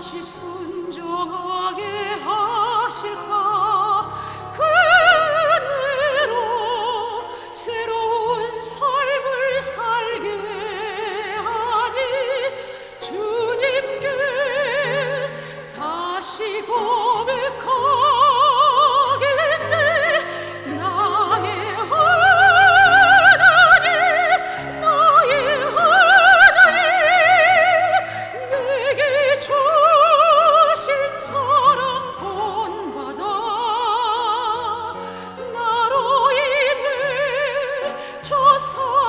다시 순종하게 멈춰서